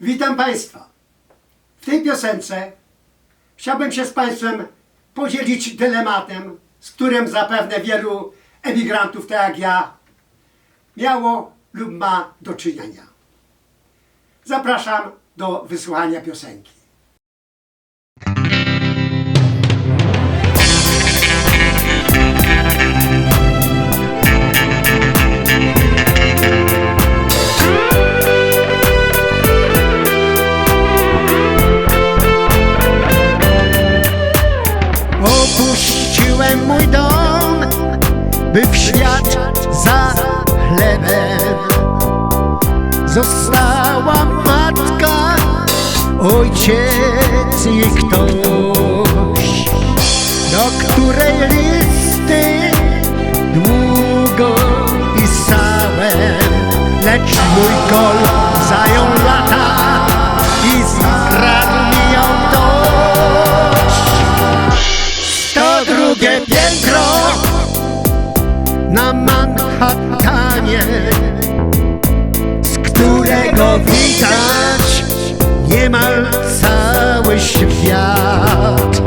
Witam Państwa. W tej piosence chciałbym się z Państwem podzielić dylematem, z którym zapewne wielu emigrantów, tak jak ja, miało lub ma do czynienia. Zapraszam do wysłuchania piosenki. Została matka, ojciec i ktoś Do której listy długo pisałem Lecz mój gol zajął lata i skradł mi ją ktoś. To drugie piętro na Manhattanie, którego widać niemal cały świat.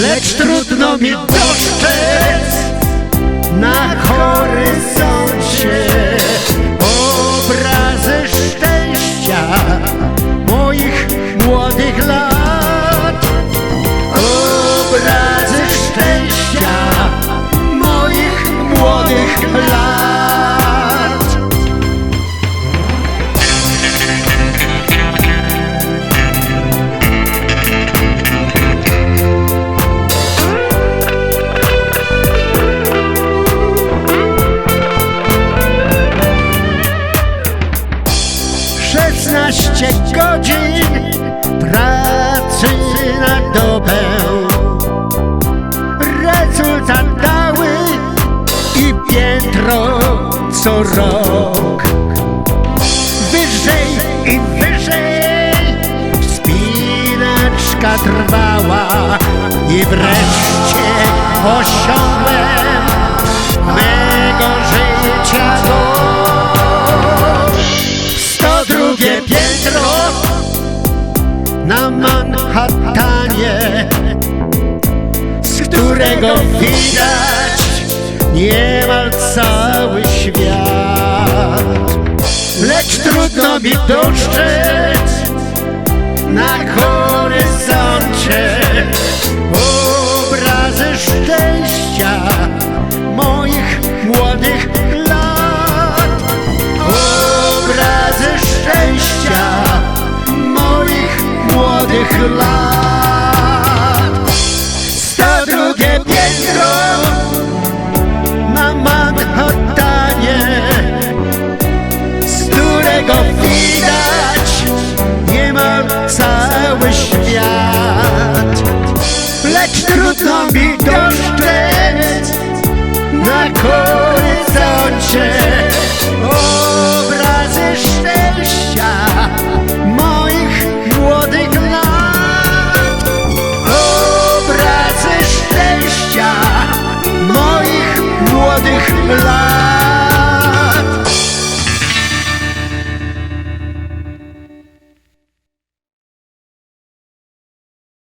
Lecz trudno mi dostrzec na 12 godzin pracy na dobę. Rezultat dały i piętro co rok. Wyżej i wyżej wspinaczka trwała I wreszcie osiągnęła Z którego widać niemal cały świat. Lecz trudno mi dostrzec na horyzoncie obrazy szczęścia młodych lat. Sto drugie piętro na Manhattanie, z którego widać niemal cały świat. Lecz trudno mi dostrzec na horyzoncie alive.